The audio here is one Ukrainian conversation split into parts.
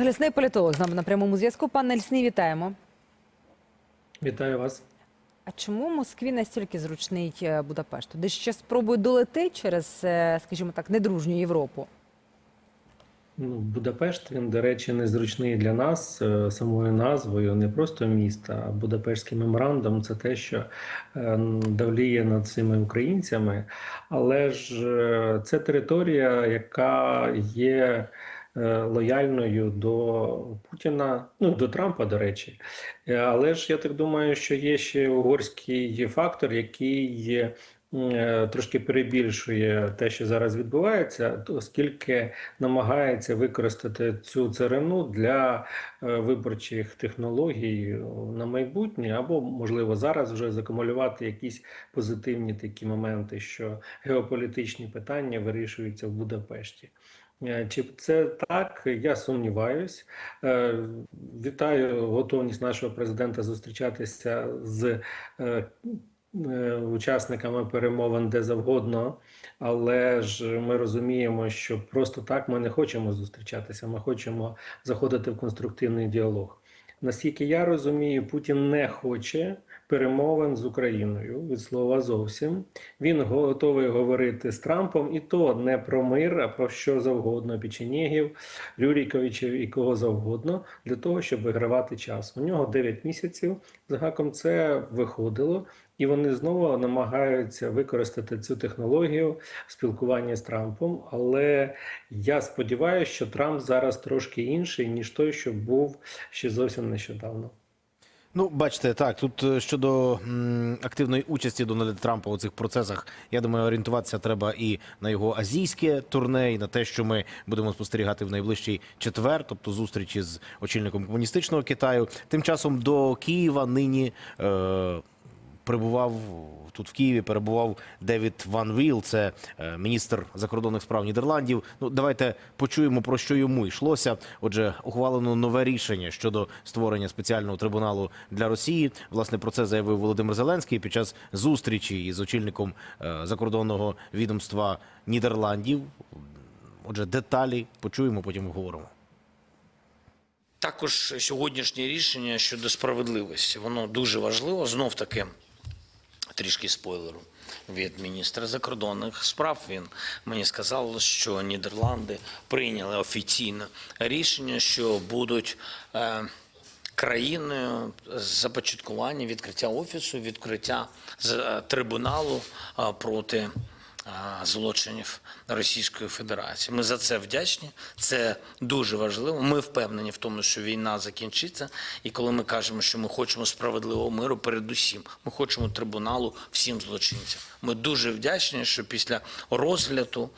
Олег Лісний, політолог з нами на прямому зв'язку. Пане Лісний, вітаємо. Вітаю вас. А чому Москві настільки зручний е, Будапешт? Де ще спробують долети через, е, скажімо так, недружню Європу? Ну, Будапешт, він, до речі, незручний для нас е, самою назвою, не просто міста, а Будапештський меморандум це те, що давліє над цими українцями. Але ж це територія, яка є лояльною до Путіна, ну до Трампа, до речі. Е, Але ж я так думаю, що є ще угорський фактор, який е, Трошки перебільшує те, що зараз відбувається, оскільки намагається використати цю царину для е, виборчих технологій на майбутнє, або можливо зараз вже закумулювати якісь позитивні такі моменти, що геополітичні питання вирішуються в Будапешті. Е, Чи це так? Я сумніваюсь. Е, Вітаю готовність нашого президента зустрічатися з е, учасниками перемовин де завгодно, але ж ми розуміємо, що просто так ми не хочемо зустрічатися. Ми хочемо заходити в конструктивний діалог. Наскільки я розумію, Путін не хоче перемовин з Україною від слова зовсім. Він готовий говорити з Трампом, і то не про мир, а про що завгодно Печенєгів, Рюріковичів і кого завгодно, для того, щоб вигравати час. У нього 9 місяців. З гаком це виходило, і вони знову намагаються використати цю технологію в спілкуванні з Трампом. Але я сподіваюся, що Трамп зараз трошки інший, ніж той, що був ще зовсім нещодавно. Ну, бачите, так тут е, щодо активної участі Дональда Трампа у цих процесах, я думаю, орієнтуватися треба і на його азійське турне, і на те, що ми будемо спостерігати в найближчий четвер, тобто зустрічі з очільником комуністичного Китаю. Тим часом до Києва нині. Е, Прибував тут в Києві, перебував Девід Ван Віл, це е, міністр закордонних справ Нідерландів. Ну давайте почуємо про що йому йшлося. Отже, ухвалено нове рішення щодо створення спеціального трибуналу для Росії. Власне про це заявив Володимир Зеленський під час зустрічі із очільником е, закордонного відомства Нідерландів. Отже, деталі почуємо, потім обговоримо. Також сьогоднішнє рішення щодо справедливості, воно дуже важливо. Знов таки, трішки спойлеру від міністра закордонних справ. Він мені сказав, що Нідерланди прийняли офіційне рішення, що будуть е, країною започаткування відкриття офісу, відкриття е, трибуналу е, проти злочинів Російської Федерації. Ми за це вдячні. Це дуже важливо. Ми впевнені в тому, що війна закінчиться. І коли ми кажемо, що ми хочемо справедливого миру, передусім ми хочемо трибуналу всім злочинцям. Ми дуже вдячні, що після розгляду.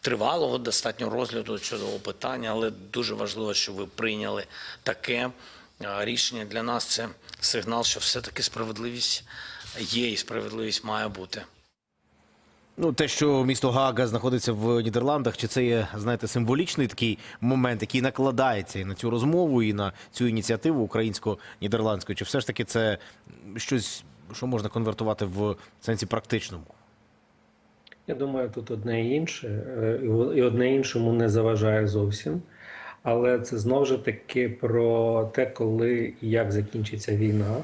Тривалого достатньо розгляду цього питання, але дуже важливо, що ви прийняли таке рішення. Для нас це сигнал, що все-таки справедливість є і справедливість має бути. Ну, те, що місто Гага знаходиться в Нідерландах, чи це є, знаєте, символічний такий момент, який накладається і на цю розмову, і на цю ініціативу українсько-нідерландську, чи все ж таки це щось, що можна конвертувати в сенсі практичному? Я думаю, тут одне і інше, е, і одне іншому не заважає зовсім. Але це знову ж таки про те, коли і як закінчиться війна.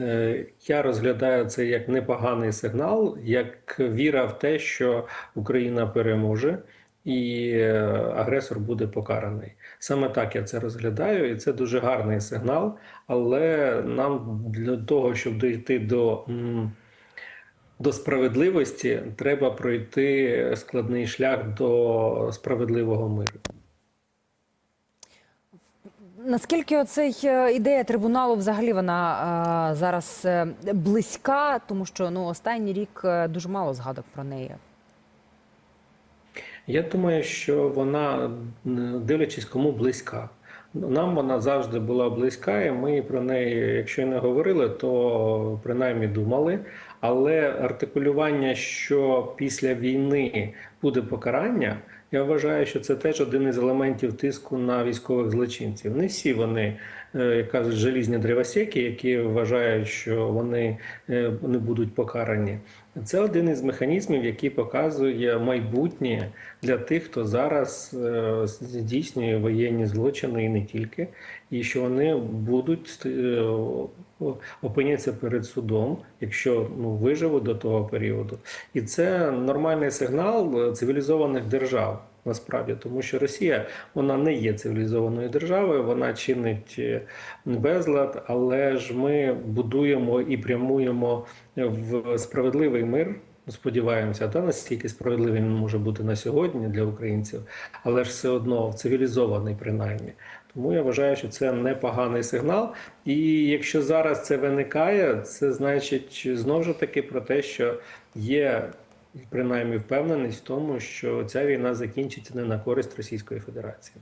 Е, Я розглядаю це як непоганий сигнал, як віра в те, що Україна переможе і е, агресор буде покараний. Саме так я це розглядаю, і це дуже гарний сигнал. Але нам для того, щоб дійти до. до справедливості треба пройти складний шлях до справедливого миру. Наскільки оцей е, ідея трибуналу взагалі вона е, зараз е, близька, тому що ну останній рік дуже мало згадок про неї. Я думаю, що вона, дивлячись, кому близька. Нам вона завжди була близька, і ми про неї, якщо не говорили, то принаймні думали. Але артикулювання, що після війни буде покарання, я вважаю, що це теж один із елементів тиску на військових злочинців. Не всі вони, е, як кажуть, желізні древосеки, які вважають, що вони е, не будуть покарані. Це один із механізмів, який показує майбутнє для тих, хто зараз е, здійснює воєнні злочини і не тільки, і що вони будуть опинятися опиняться перед судом, якщо ну виживуть до того періоду. І це нормальний сигнал е, цивілізованих держав. Насправді, тому що Росія вона не є цивілізованою державою, вона чинить е, безлад, але ж ми будуємо і прямуємо в справедливий мир. Сподіваємося, та наскільки справедливий він може бути на сьогодні для українців, але ж все одно цивілізований принаймні. Тому я вважаю, що це непоганий сигнал. І якщо зараз це виникає, це значить знову ж таки про те, що є принаймні впевненість в тому, що ця війна закінчиться не на користь Російської Федерації.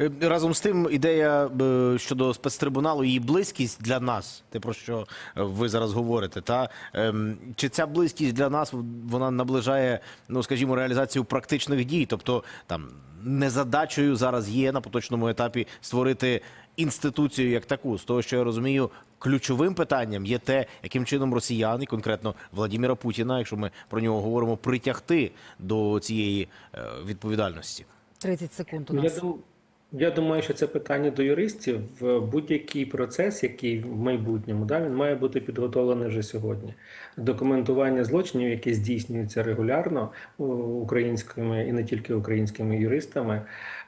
Е, Разом з тим, ідея е, щодо спецтрибуналу, її близькість для нас, те про що е, ви зараз говорите, та ем, чи ця близькість для нас вона наближає, ну скажімо, реалізацію практичних дій? Тобто там незадачею зараз є на поточному етапі створити інституцію як таку. З того, що я розумію, ключовим питанням є те, яким чином росіян, і конкретно Владіміра Путіна, якщо ми про нього говоримо, притягти до цієї е, відповідальності. 30 секунд у Ну, нас. Я думаю, що це питання до юристів. В Будь-який процес, який в майбутньому, да, він має бути підготовлений вже сьогодні. Документування злочинів, які здійснюються регулярно українськими і не тільки українськими юристами,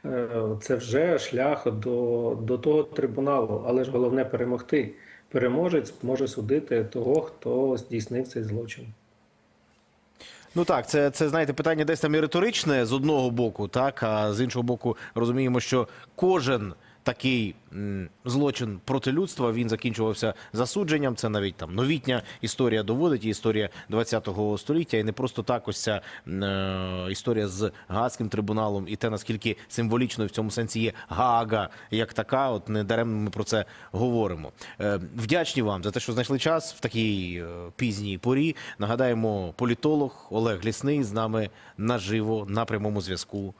е, це вже шлях до, до того трибуналу. Але ж головне перемогти. Переможець може судити того, хто здійснив цей злочин. Ну так, це, це знаєте, питання десь там і риторичне з одного боку, так а з іншого боку, розуміємо, що кожен такий злочин проти людства він закінчувався засудженням. Це навіть там новітня історія доводить історія 20-го століття. І не просто так ось ця е, історія з Гаазьким трибуналом, і те наскільки символічною в цьому сенсі є Гаага як така. От не даремно ми про це говоримо. Е, вдячні вам за те, що знайшли час в такій е, пізній порі. Нагадаємо, політолог Олег Лісний з нами наживо на прямому зв'язку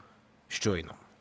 щойно.